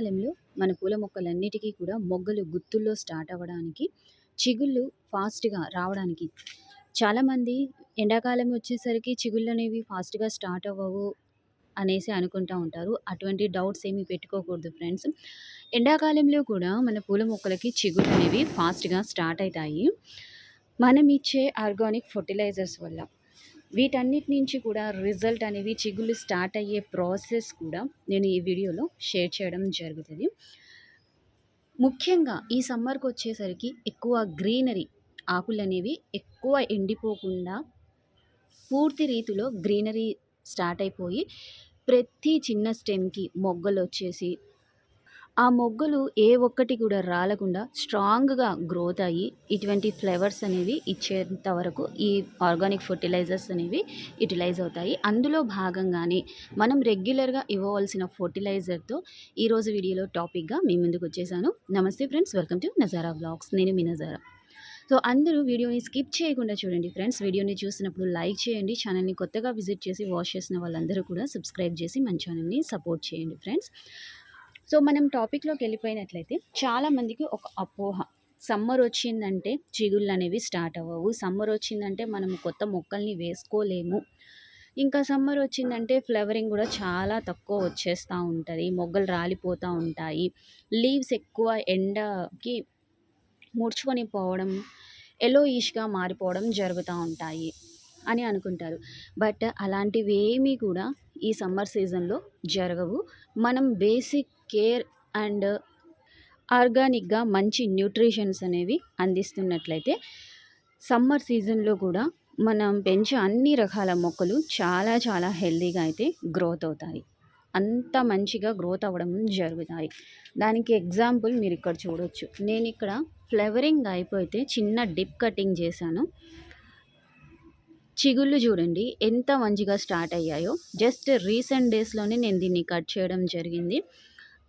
వర్షాకాలంలో మన పూల మొక్కలన్నిటికీ కూడా మొగ్గలు గుత్తుల్లో స్టార్ట్ అవ్వడానికి చిగుళ్ళు ఫాస్ట్‌గా రావడానికి చాలామంది ఎండాకాలం వచ్చేసరికి చిగుళ్ళు అనేవి ఫాస్ట్‌గా స్టార్ట్ అవ్వవు అనేసి అనుకుంటా ఉంటారు. అటువంటి డౌట్స్ ఏమి పెట్టుకోకూడదు ఫ్రెండ్స్. ఎండాకాలంలో కూడా మన పూల మొక్కలకి చిగుళ్ళు అనేవి ఫాస్ట్‌గా స్టార్ట్ అవుతాయి మనం ఇచ్చే ఆర్గానిక్ ఫర్టిలైజర్స్ వల్ల. వీటన్నిటి నుంచి కూడా రిజల్ట్ అనేవి చిగుళ్ళు స్టార్ట్ అయ్యే ప్రాసెస్ కూడా నేను ఈ వీడియోలో షేర్ చేయడం జరుగుతుంది. ముఖ్యంగా ఈ సమ్మర్‌కి వచ్చేసరికి ఎక్కువ గ్రీనరీ ఆకులు అనేవి ఎక్కువ ఎండిపోకుండా పూర్తి రీతిలో గ్రీనరీ స్టార్ట్ అయిపోయి ప్రతి చిన్న స్టెమ్‌కి మొగ్గలు వచ్చేసి ఆ మొగ్గలు ఏ ఒక్కటి కూడా రాలకుండా స్ట్రాంగ్‌గా గ్రోత్ అయ్యి ఇటువంటి ఫ్లేవర్స్ అనేవి ఇచ్చేంత వరకు ఈ ఆర్గానిక్ ఫర్టిలైజర్స్ అనేవి యుటిలైజ్ అవుతాయి. అందులో భాగంగానే మనం రెగ్యులర్‌గా ఇవ్వవలసిన ఫర్టిలైజర్తో ఈరోజు వీడియోలో టాపిక్‌గా మీ ముందుకొచ్చేసాను. నమస్తే friends. Welcome to Nazara vlogs. నేను మీ నజారా. సో, అందరూ వీడియోని స్కిప్ చేయకుండా చూడండి ఫ్రెండ్స్. వీడియోని చూసినప్పుడు లైక్ చేయండి. ఛానల్ని కొత్తగా విజిట్ చేసి వాచ్ చేసిన వాళ్ళందరూ కూడా సబ్స్క్రైబ్ చేసి మన ఛానల్ని సపోర్ట్ చేయండి ఫ్రెండ్స్. సో, మనం టాపిక్‌లోకి వెళ్ళిపోయినట్లయితే చాలామందికి ఒక అపోహ. సమ్మర్ వచ్చిందంటే చిగుళ్ళు అనేవి స్టార్ట్ అవ్వవు. సమ్మర్ వచ్చిందంటే మనం కొత్త మొక్కల్ని వేసుకోలేము. ఇంకా సమ్మర్ వచ్చిందంటే ఫ్లవరింగ్ కూడా చాలా తక్కువ వచ్చేస్తూ ఉంటుంది మొగ్గలు రాలిపోతూ ఉంటాయి. లీవ్స్ ఎక్కువ ఎండకి ముడుచుకొని పోవడం, ఎలోయిష్గా మారిపోవడం జరుగుతూ ఉంటాయి అని అనుకుంటారు. బట్ అలాంటివేమీ కూడా ఈ సమ్మర్ సీజన్‌లో జరగవు. మనం బేసిక్ కేర్ అండ్ ఆర్గానిక్‌గా మంచి న్యూట్రిషన్స్ అనేవి అందిస్తున్నట్లయితే సమ్మర్ సీజన్‌లో కూడా మనం పెంచే అన్ని రకాల మొక్కలు చాలా చాలా హెల్తీగా అయితే గ్రోత్ అవుతాయి. అంత మంచిగా గ్రోత్ అవ్వడం జరుగుతాయి. దానికి ఎగ్జాంపుల్ మీరు ఇక్కడ చూడొచ్చు. ఇక్కడ ఫ్లవరింగ్ అయిపోతే చిన్న డిప్ కటింగ్ చేశాను. చిగుళ్ళు చూడండి ఎంత మంచిగా స్టార్ట్ అయ్యాయో. జస్ట్ రీసెంట్ డేస్‌లోనే నేను దీన్ని కట్ చేయడం జరిగింది.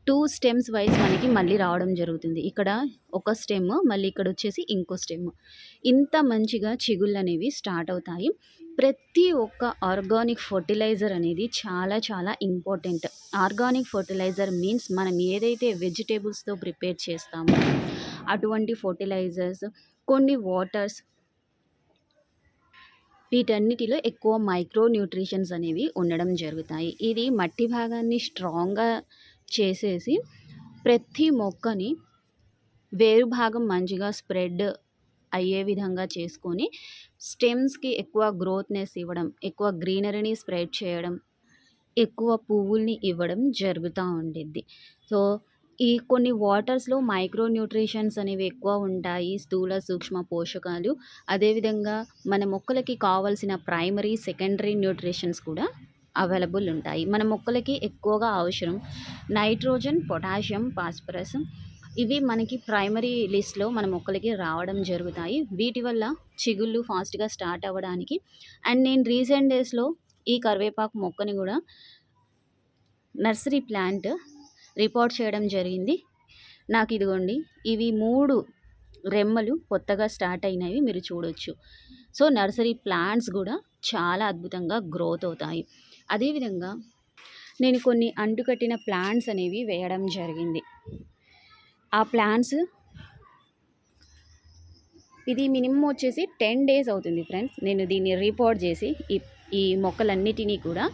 టూ స్టెమ్స్ వైస్ మనకి మళ్ళీ రావడం జరుగుతుంది. ఇక్కడ ఒక స్టెమ్ మళ్ళీ ఇక్కడ వచ్చేసి ఇంకో స్టెమ్. ఇంత మంచిగా చిగుళ్ళు అనేవి స్టార్ట్ అవుతాయి. ప్రతి ఒక్క ఆర్గానిక్ ఫర్టిలైజర్ అనేది చాలా చాలా ఇంపార్టెంట్. ఆర్గానిక్ ఫర్టిలైజర్ మీన్స్ మనం ఏదైతే వెజిటేబుల్స్తో ప్రిపేర్ చేస్తామో అటువంటి ఫర్టిలైజర్స్ కొన్ని వాటర్స్ వీటన్నిటిలో ఎక్కువ మైక్రో న్యూట్రిషన్స్ అనేవి ఉండడం జరుగుతాయి. ఇది మట్టి భాగాన్ని స్ట్రాంగ్‌గా చేసేసి ప్రతి మొక్కని వేరు భాగం మంచిగా స్ప్రెడ్ అయ్యే విధంగా చేసుకొని స్టెమ్స్‌కి ఎక్కువ గ్రోత్‌నెస్ ఇవ్వడం, ఎక్కువ గ్రీనరీని స్ప్రెడ్ చేయడం, ఎక్కువ పువ్వుల్ని ఇవ్వడం జరుగుతూ ఉండిద్ది. సో, ఈ కొన్ని వాటర్స్‌లో మైక్రో న్యూట్రిషన్స్ అనేవి ఎక్కువ ఉంటాయి. స్థూల, సూక్ష్మ పోషకాలు. అదేవిధంగా మన మొక్కలకి కావాల్సిన ప్రైమరీ, సెకండరీ న్యూట్రిషన్స్ కూడా అవైలబుల్ ఉంటాయి. మన మొక్కలకి ఎక్కువగా అవసరం నైట్రోజన్, పొటాషియం, ఫాస్ఫరస్ ఇవి మనకి ప్రైమరీ లిస్ట్‌లో మన మొక్కలకి రావడం జరుగుతాయి. వీటి వల్ల చిగుళ్ళు ఫాస్ట్‌గా స్టార్ట్ అవ్వడానికి అండ్ నేను రీసెంట్ డేస్‌లో ఈ కరివేపాకు మొక్కని కూడా నర్సరీ ప్లాంట్ రిపోర్ట్ చేయడం జరిగింది. నాకు ఇదిగోండి ఇవి మూడు రెమ్మలు కొత్తగా స్టార్ట్ అయినవి మీరు చూడొచ్చు. సో, నర్సరీ ప్లాంట్స్ కూడా చాలా అద్భుతంగా గ్రోత్ అవుతాయి. అదేవిధంగా నేను కొన్ని అంటుకట్టిన ప్లాంట్స్ అనేవి వేయడం జరిగింది. ఆ ప్లాంట్స్ ఇది మినిమం వచ్చేసి 10 డేస్ అవుతుంది ఫ్రెండ్స్. నేను దీన్ని రిపోర్ట్ చేసి ఈ ఈ మొక్కలన్నిటిని కూడా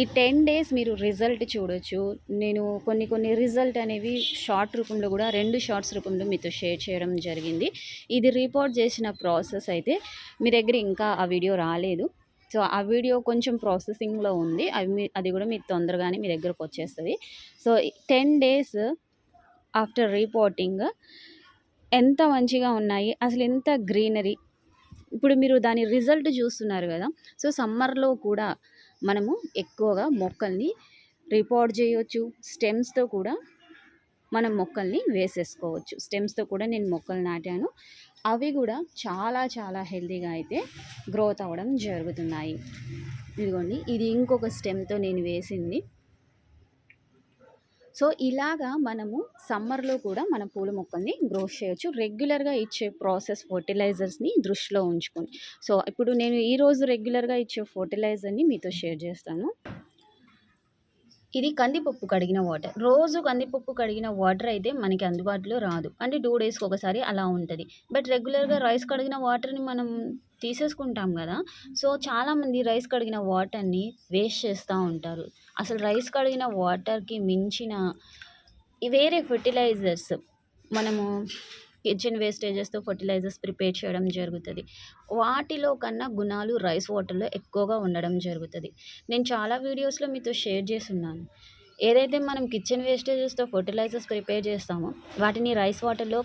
ఈ 10 డేస్ మీరు రిజల్ట్ చూడొచ్చు. నేను కొన్ని కొన్ని రిజల్ట్ అనేవి షార్ట్ రూపంలో కూడా రెండు షార్ట్స్ రూపంలో మీతో షేర్ చేయడం జరిగింది. ఇది రిపోర్ట్ చేసిన ప్రాసెస్ అయితే మీ దగ్గర ఇంకా ఆ వీడియో రాలేదు. సో, ఆ వీడియో కొంచెం ప్రాసెసింగ్‌లో ఉంది. అవి మీ అది కూడా మీకు తొందరగానే మీ దగ్గరకు వచ్చేస్తుంది సో, 10 డేస్ ఆఫ్టర్ రిపోర్టింగ్ ఎంత మంచిగా ఉన్నాయి. అసలు ఎంత గ్రీనరీ. ఇప్పుడు మీరు దాని రిజల్ట్ చూస్తున్నారు కదా! సో, సమ్మర్‌లో కూడా మనము ఎక్కువగా మొక్కల్ని రిపోర్ట్ చేయొచ్చు. స్టెమ్స్‌తో కూడా మనం మొక్కల్ని వేసేసుకోవచ్చు. స్టెమ్స్‌తో కూడా నేను మొక్కలు నాటాను. అవి కూడా చాలా చాలా హెల్తీగా అయితే గ్రోత్ అవ్వడం జరుగుతున్నాయి. ఇదిగోండి ఇది ఇంకొక స్టెమ్‌తో నేను వేసింది. సో, ఇలాగా మనము సమ్మర్‌లో కూడా మన పూల మొక్కల్ని గ్రో చేయొచ్చు. రెగ్యులర్‌గా ఇచ్చే ప్రాసెస్ ఫర్టిలైజర్స్ని దృష్టిలో ఉంచుకొని. సో, ఇప్పుడు నేను ఈరోజు రెగ్యులర్‌గా ఇచ్చే ఫర్టిలైజర్ని మీతో షేర్ చేస్తాను. ఇది కందిపప్పు కడిగిన వాటర్ రోజు కందిపప్పు కడిగిన వాటర్ అయితే మనకి అందుబాటులో రాదు. అంటే టూ డేస్కి ఒకసారి అలా ఉంటుంది. బట్ రెగ్యులర్గా రైస్ కడిగిన వాటర్ని మనం తీసేసుకుంటాం కదా. సో చాలామంది రైస్ కడిగిన వాటర్ని వేస్ట్ చేస్తూ ఉంటారు. అసలు రైస్ కడిగిన వాటర్కి మించిన వేరే ఫెర్టిలైజర్స్ మనము కిచెన్ వేస్టేజెస్తో ఫర్టిలైజర్స్ ప్రిపేర్ చేయడం జరుగుతుంది. వాటిలో కన్నా గుణాలు రైస్ వాటర్లో ఎక్కువగా ఉండడం జరుగుతుంది. నేను చాలా వీడియోస్లో మీతో షేర్ చేస్తున్నాను. ఏదైతే మనం కిచెన్ వేస్టేజెస్తో ఫర్టిలైజర్స్ ప్రిపేర్ చేస్తామో వాటిని రైస్ వాటర్లో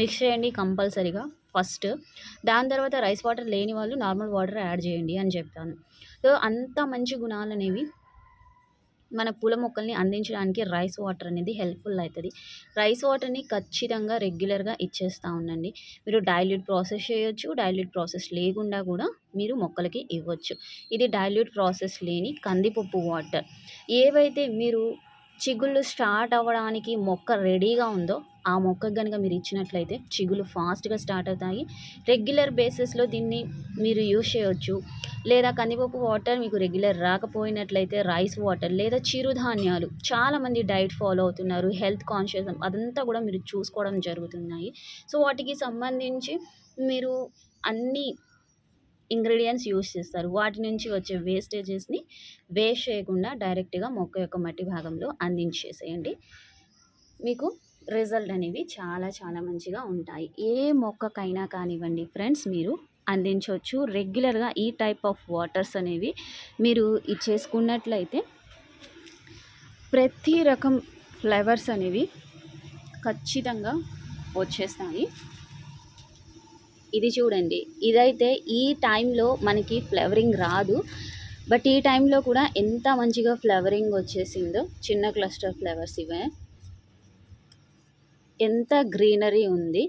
మిక్స్ చేయండి కంపల్సరీగా ఫస్ట్. దాని తర్వాత రైస్ వాటర్ లేని వాళ్ళు నార్మల్ వాటర్ యాడ్ చేయండి అని చెప్తాను. సో అంత మంచి గుణాలు అనేవి మన పూల మొక్కల్ని అందించడానికి రైస్ వాటర్ అనేది హెల్ప్ఫుల్ అవుతుంది రైస్ వాటర్ని ఖచ్చితంగా రెగ్యులర్గా ఇచ్చేస్తూ ఉండండి. మీరు డైల్యూట్ ప్రాసెస్ చేయొచ్చు డైల్యూట్ ప్రాసెస్ లేకుండా కూడా మీరు మొక్కలకి ఇవ్వచ్చు. ఇది డైల్యూట్ ప్రాసెస్ లేని కందిపప్పు వాటర్. ఏవైతే మీరు చిగుళ్ళు స్టార్ట్ అవ్వడానికి మొక్క రెడీగా ఉందో ఆ మొక్కకు కనుక మీరు ఇచ్చినట్లయితే చిగులు ఫాస్ట్గా స్టార్ట్ అవుతాయి. రెగ్యులర్ బేసిస్లో దీన్ని మీరు యూజ్ చేయవచ్చు లేదా కందిపప్పు వాటర్ మీకు రెగ్యులర్ రాకపోయినట్లయితే రైస్ వాటర్ లేదా చిరుధాన్యాలు. చాలామంది డైట్ ఫాలో అవుతున్నారు హెల్త్ కాన్షియస్ అదంతా కూడా మీరు చూసుకోవడం జరుగుతున్నాయి. సో వాటికి సంబంధించి మీరు అన్ని ఇంగ్రీడియంట్స్ యూస్ చేస్తారు. వాటి నుంచి వచ్చే వేస్టేజెస్ని వేస్ట్ చేయకుండా డైరెక్ట్గా మొక్క యొక్క మట్టి భాగంలో అందించేసేయండి. మీకు రిజల్ట్ అనేవి చాలా చాలా మంచిగా ఉంటాయి. ఏ మొక్కకైనా కానివ్వండి ఫ్రెండ్స్ మీరు అందించవచ్చు. రెగ్యులర్గా ఈ టైప్ ఆఫ్ వాటర్స్ అనేవి మీరు ఇచ్చేసుకున్నట్లయితే ప్రతి రకం ఫ్లేవర్స్ అనేవి ఖచ్చితంగా వచ్చేస్తాయి. ఇది చూడండి. ఇదైతే ఈ టైంలో మనకి ఫ్లేవరింగ్ రాదు. బట్ ఈ టైంలో కూడా ఎంత మంచిగా ఫ్లేవరింగ్ వచ్చేసిందో చిన్న క్లస్టర్ ఫ్లేవర్స్ ఇవే. ఎంత గ్రీనరీ ఉంది.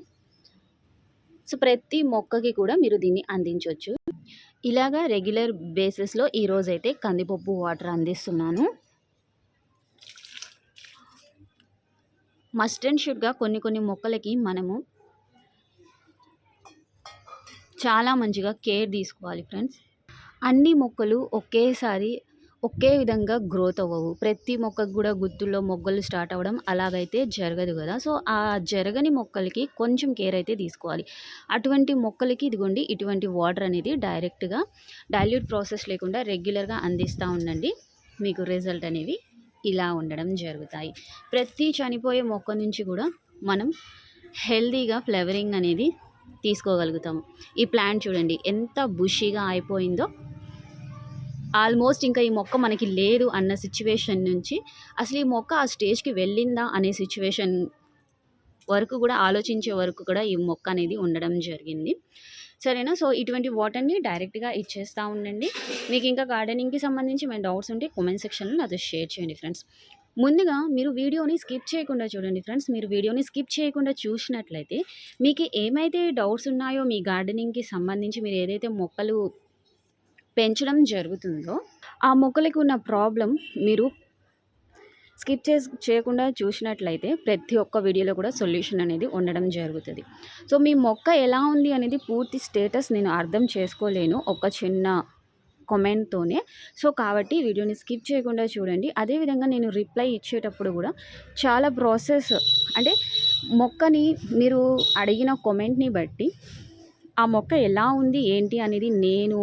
సో ప్రతి మొక్కకి కూడా మీరు దీన్ని అందించవచ్చు ఇలాగా రెగ్యులర్ బేసిస్లో ఈరోజైతే కందిపప్పు వాటర్ అందిస్తున్నాను. మస్ట్ అండ్ షుడ్గా కొన్ని కొన్ని మొక్కలకి మనము చాలా మంచిగా కేర్ తీసుకోవాలి ఫ్రెండ్స్. అన్ని మొక్కలు ఒకేసారి ఒకే విధంగా గ్రోత్ అవ్వవు. ప్రతి మొక్కకు కూడా గుత్తుల్లో మొగ్గలు స్టార్ట్ అవ్వడం అలాగైతే జరగదు కదా. సో ఆ జరగని మొక్కలకి కొంచెం కేర్ అయితే తీసుకోవాలి. అటువంటి మొక్కలకి ఇదిగోండి ఇటువంటి వాటర్ అనేది డైరెక్ట్గా డైల్యూట్ ప్రాసెస్ లేకుండా రెగ్యులర్గా అందిస్తూ ఉండండి. మీకు రిజల్ట్ అనేవి ఇలా ఉండడం జరుగుతాయి. ప్రతి చనిపోయే మొక్క నుంచి కూడా మనం హెల్దీగా ఫ్లేవరింగ్ అనేది తీసుకోగలుగుతాము. ఈ ప్లాంట్ చూడండి ఎంత బుషీగా అయిపోయిందో ఆల్మోస్ట్ ఇంకా ఈ మొక్క మనకి లేదు అన్న సిచ్యువేషన్ నుంచి అసలు ఈ మొక్క ఆ స్టేజ్కి వెళ్ళిందా అనే సిచ్యువేషన్ వరకు కూడా ఆలోచించే వరకు కూడా ఈ మొక్క అనేది ఉండడం జరిగింది. సరేనా? సో ఇటువంటి వాటర్ని డైరెక్ట్గా ఇచ్చేస్తూ ఉండండి. మీకు ఇంకా గార్డెనింగ్కి సంబంధించి మేము డౌట్స్ ఉంటే కామెంట్ సెక్షన్లో నాతో షేర్ చేయండి ఫ్రెండ్స్ ముందుగా మీరు వీడియోని స్కిప్ చేయకుండా చూడండి ఫ్రెండ్స్ మీరు వీడియోని స్కిప్ చేయకుండా చూసినట్లయితే మీకు ఏమైతే డౌట్స్ ఉన్నాయో మీ గార్డెనింగ్కి సంబంధించి మీరు ఏదైతే మొక్కలు పెంచడం జరుగుతుందో ఆ మొక్కలకి ఉన్న ప్రాబ్లం మీరు స్కిప్ చేసి చేయకుండా చూసినట్లయితే ప్రతి ఒక్క వీడియోలో కూడా సొల్యూషన్ అనేది ఉండడం జరుగుతుంది. సో మీ మొక్క ఎలా ఉంది అనేది పూర్తి స్టేటస్ నేను అర్థం చేసుకోలేను ఒక చిన్న కామెంట్తోనే. సో కాబట్టి వీడియోని స్కిప్ చేయకుండా చూడండి. అదేవిధంగా నేను రిప్లై ఇచ్చేటప్పుడు కూడా చాలా ప్రాసెస్ అంటే మొక్కని మీరు అడిగిన కామెంట్ని బట్టి ఆ మొక్క ఎలా ఉంది ఏంటి అనేది నేను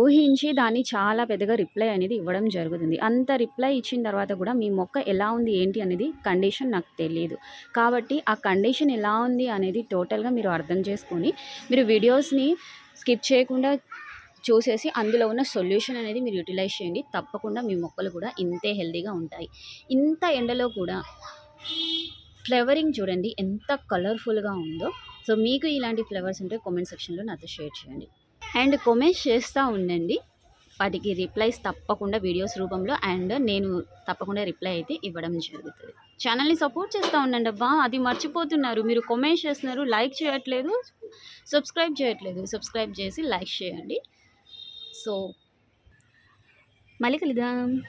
ఊహించి దాన్ని చాలా పెద్దగా రిప్లై అనేది ఇవ్వడం జరుగుతుంది. అంత రిప్లై ఇచ్చిన తర్వాత కూడా మీ మొక్క ఎలా ఉంది ఏంటి అనేది కండిషన్ నాకు తెలియదు కాబట్టి ఆ కండిషన్ ఎలా ఉంది అనేది టోటల్గా మీరు అర్థం చేసుకొని మీరు వీడియోస్ని స్కిప్ చేయకుండా చూసేసి అందులో ఉన్న సొల్యూషన్ అనేది మీరు యూటిలైజ్ చేయండి. తప్పకుండా మీ మొక్కలు కూడా ఇంతే హెల్దీగా ఉంటాయి. ఇంత ఎండలో కూడా ఫ్లవరింగ్ చూడండి ఎంత కలర్ఫుల్గా ఉందో. సో మీకు ఇలాంటి ఫ్లవర్స్ ఉంటే కామెంట్ సెక్షన్లో నాతో షేర్ చేయండి. అండ్ కొమెంట్స్ చేస్తూ ఉండండి. వాటికి రిప్లైస్ తప్పకుండా వీడియోస్ రూపంలో అండ్ నేను తప్పకుండా రిప్లై అయితే ఇవ్వడం జరుగుతుంది. ఛానల్ని సపోర్ట్ చేస్తూ ఉండండి అబ్బా. అది మర్చిపోతున్నారు. మీరు కొమెంట్స్ చేస్తున్నారు. లైక్ చేయట్లేదు. సబ్స్క్రైబ్ చేయట్లేదు. సబ్స్క్రైబ్ చేసి లైక్ చేయండి. సో మళ్ళీ కలుద్దాం.